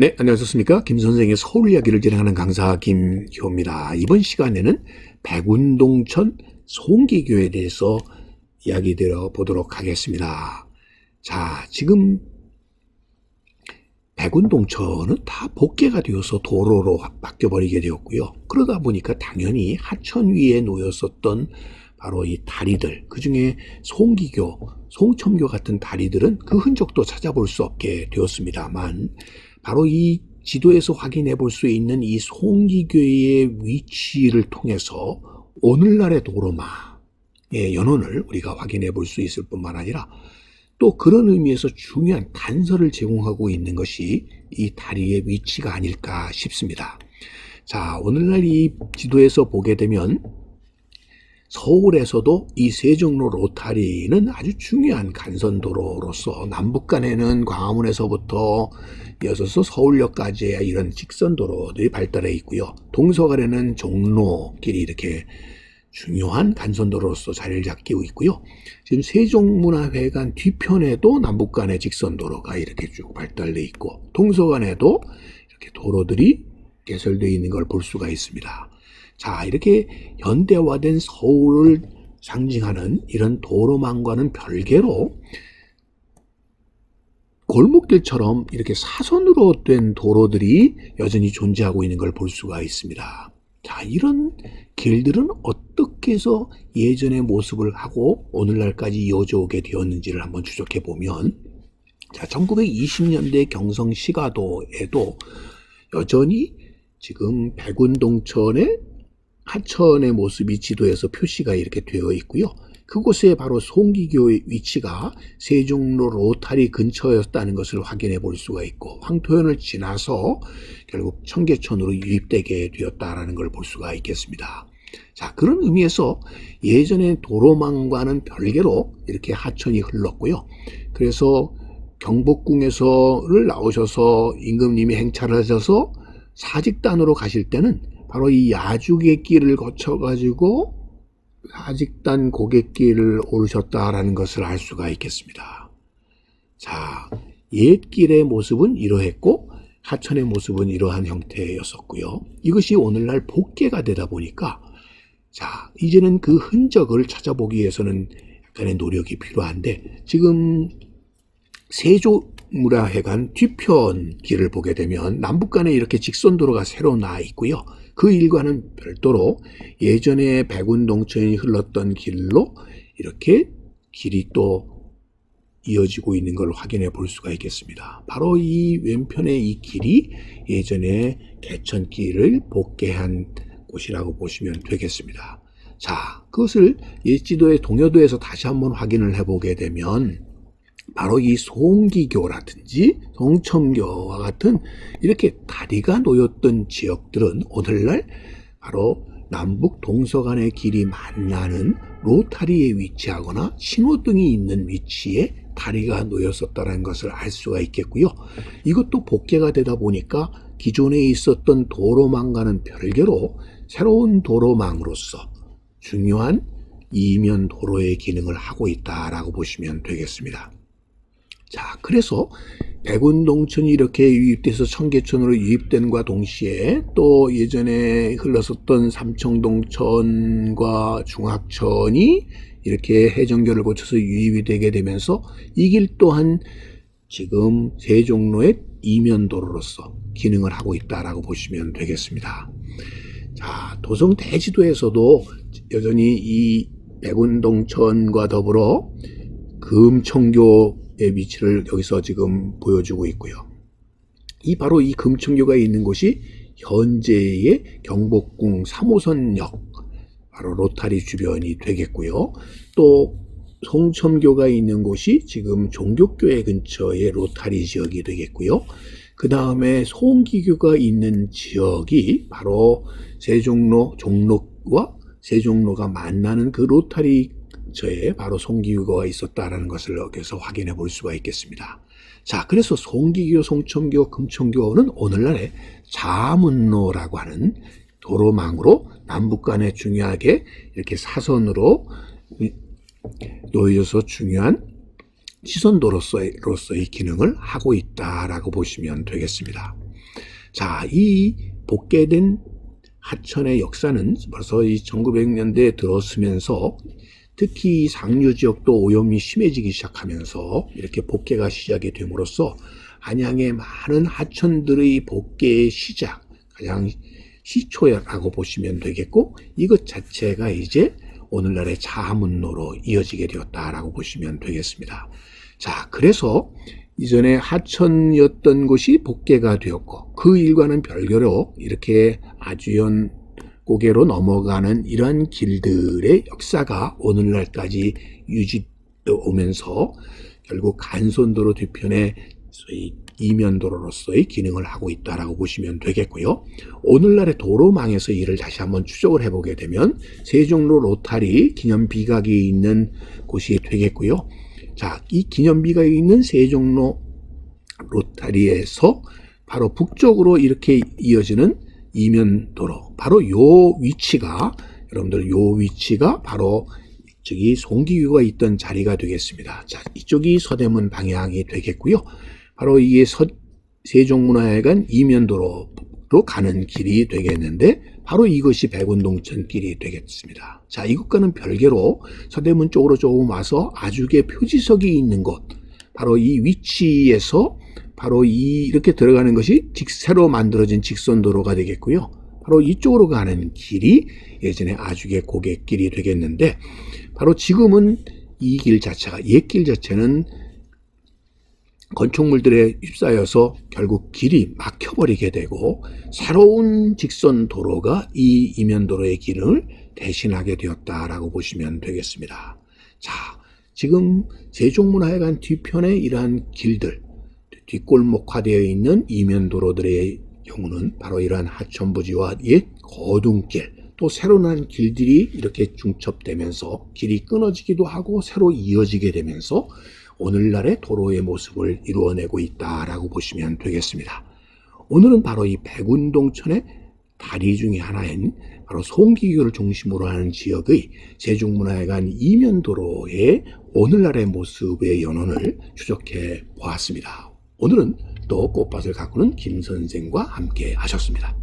네, 안녕하셨습니까? 김 선생의 서울 이야기를 진행하는 강사 김효입니다. 이번 시간에는 백운동천 송기교에 대해서 이야기 들어보도록 하겠습니다. 자, 지금 백운동천은 다 복개가 되어서 도로로 바뀌어버리게 되었고요. 그러다 보니까 당연히 하천 위에 놓였었던 바로 이 다리들, 그 중에 송기교, 송첨교 같은 다리들은 그 흔적도 찾아볼 수 없게 되었습니다만, 바로 이 지도에서 확인해 볼 수 있는 이 송기교의 위치를 통해서 오늘날의 도로마의 연원을 우리가 확인해 볼 수 있을 뿐만 아니라 또 그런 의미에서 중요한 단서를 제공하고 있는 것이 이 다리의 위치가 아닐까 싶습니다. 자, 오늘날 이 지도에서 보게 되면 서울에서도 이 세종로 로타리는 아주 중요한 간선도로로서 남북 간에는 광화문에서부터 이어져서 서울역까지의 이런 직선도로들이 발달해 있고요. 동서간에는 종로길이 이렇게 중요한 간선도로로서 자리를 잡고 있고요. 지금 세종문화회관 뒤편에도 남북 간의 직선도로가 이렇게 쭉 발달돼 있고 동서간에도 이렇게 도로들이 개설되어 있는 걸 볼 수가 있습니다. 자, 이렇게 현대화된 서울을 상징하는 이런 도로망과는 별개로 골목길처럼 이렇게 사선으로 된 도로들이 여전히 존재하고 있는 걸 볼 수가 있습니다. 자, 이런 길들은 어떻게 해서 예전의 모습을 하고 오늘날까지 이어져 오게 되었는지를 한번 추적해 보면 자, 1920년대 경성 시가도에도 여전히 지금 백운동천의 하천의 모습이 지도에서 표시가 이렇게 되어 있고요. 그곳에 바로 송기교의 위치가 세종로 로타리 근처였다는 것을 확인해 볼 수가 있고 황토현을 지나서 결국 청계천으로 유입되게 되었다라는 걸 볼 수가 있겠습니다. 자, 그런 의미에서 예전의 도로망과는 별개로 이렇게 하천이 흘렀고요. 그래서 경복궁에서를 나오셔서 임금님이 행차를 하셔서 사직단으로 가실 때는 바로 이 야죽의 길을 거쳐가지고 사직단 고갯길을 오르셨다라는 것을 알 수가 있겠습니다. 자, 옛길의 모습은 이러했고 하천의 모습은 이러한 형태였었고요. 이것이 오늘날 복개가 되다 보니까 자, 이제는 그 흔적을 찾아보기 위해서는 약간의 노력이 필요한데 지금 세조문화회관 뒤편 길을 보게 되면 남북 간에 이렇게 직선 도로가 새로 나 있고요. 그 일과는 별도로 예전에 백운동천이 흘렀던 길로 이렇게 길이 또 이어지고 있는 걸 확인해 볼 수가 있겠습니다. 바로 이 왼편의 이 길이 예전에 개천길을 복개한 곳이라고 보시면 되겠습니다. 자, 그것을 옛지도의 동여도에서 다시 한번 확인을 해보게 되면 바로 이 송기교라든지 송첨교와 같은 이렇게 다리가 놓였던 지역들은 오늘날 바로 남북 동서 간의 길이 만나는 로타리에 위치하거나 신호등이 있는 위치에 다리가 놓였었다는 것을 알 수가 있겠고요. 이것도 복개가 되다 보니까 기존에 있었던 도로망과는 별개로 새로운 도로망으로서 중요한 이면 도로의 기능을 하고 있다라고 보시면 되겠습니다. 자, 그래서 백운동천이 이렇게 유입돼서 청계천으로 유입된과 동시에 또 예전에 흘렀었던 삼청동천과 중학천이 이렇게 해전교를 거쳐서 유입이 되게 되면서 이 길 또한 지금 세종로의 이면도로로서 기능을 하고 있다라고 보시면 되겠습니다. 자, 도성 대지도에서도 여전히 이 백운동천과 더불어 금청교의 위치를 여기서 지금 보여주고 있고요. 이 바로 이 금청교가 있는 곳이 현재의 경복궁 3호선역 바로 로타리 주변이 되겠고요. 또 송첨교가 있는 곳이 지금 종교교회 근처의 로타리 지역이 되겠고요. 그 다음에 송기교가 있는 지역이 바로 세종로 종로와 세종로가 만나는 그 로타리 저에 바로 송기교가 있었다라는 것을 여기서 확인해 볼 수가 있겠습니다. 자, 그래서 송기교, 송첨교, 금천교는 오늘날의 자문로라고 하는 도로망으로 남북 간에 중요하게 이렇게 사선으로 놓여서 중요한 시선도로서의 로서의 기능을 하고 있다라고 보시면 되겠습니다. 자, 이 복개된 하천의 역사는 벌써 이 1900년대에 들어서면서 특히 이 상류 지역도 오염이 심해지기 시작하면서 이렇게 복개가 시작이 됨으로써 안양의 많은 하천들의 복개의 시작, 가장 시초라고 보시면 되겠고 이것 자체가 이제 오늘날의 자문로로 이어지게 되었다라고 보시면 되겠습니다. 자, 그래서 이전에 하천이었던 곳이 복개가 되었고 그 일과는 별개로 이렇게 아주연 고개로 넘어가는 이러한 길들의 역사가 오늘날까지 유지 오면서 결국 간선도로 뒤편에 소위 이면도로로서의 기능을 하고 있다라고 보시면 되겠고요. 오늘날의 도로망에서 이를 다시 한번 추적을 해보게 되면 세종로 로타리 기념비각이 있는 곳이 되겠고요. 자, 이 기념비각이 있는 세종로 로타리에서 바로 북쪽으로 이렇게 이어지는 이면도로 바로 요 위치가 여러분들 요 위치가 바로 저기 송기교가 있던 자리가 되겠습니다. 자, 이쪽이 서대문 방향이 되겠고요. 바로 이게 서, 세종문화회관 이면도로 로 가는 길이 되겠는데 바로 이것이 백운동천길이 되겠습니다. 자, 이것과는 별개로 서대문 쪽으로 조금 와서 아주개 표지석이 있는 곳 바로 이 위치에서 바로 이 이렇게 들어가는 것이 직 새로 만들어진 직선 도로가 되겠고요. 바로 이쪽으로 가는 길이 예전에 아주개 고갯길이 되겠는데 바로 지금은 이 길 자체가 옛길 자체는 건축물들에 휩싸여서 결국 길이 막혀버리게 되고 새로운 직선 도로가 이 이면도로의 길을 대신하게 되었다라고 보시면 되겠습니다. 자, 지금 세종문화회관 뒤편에 이러한 길들, 뒷골목화되어 있는 이면도로들의 경우는 바로 이러한 하천부지와 옛 거둔길, 또 새로 난 길들이 이렇게 중첩되면서 길이 끊어지기도 하고 새로 이어지게 되면서 오늘날의 도로의 모습을 이루어내고 있다라고 보시면 되겠습니다. 오늘은 바로 이 백운동천의 다리 중의 하나인 바로 송기교를 중심으로 하는 지역의 세종문화회관 이면도로의 오늘날의 모습의 연원을 추적해 보았습니다. 오늘은 또 꽃밭을 가꾸는 김 선생과 함께 하셨습니다.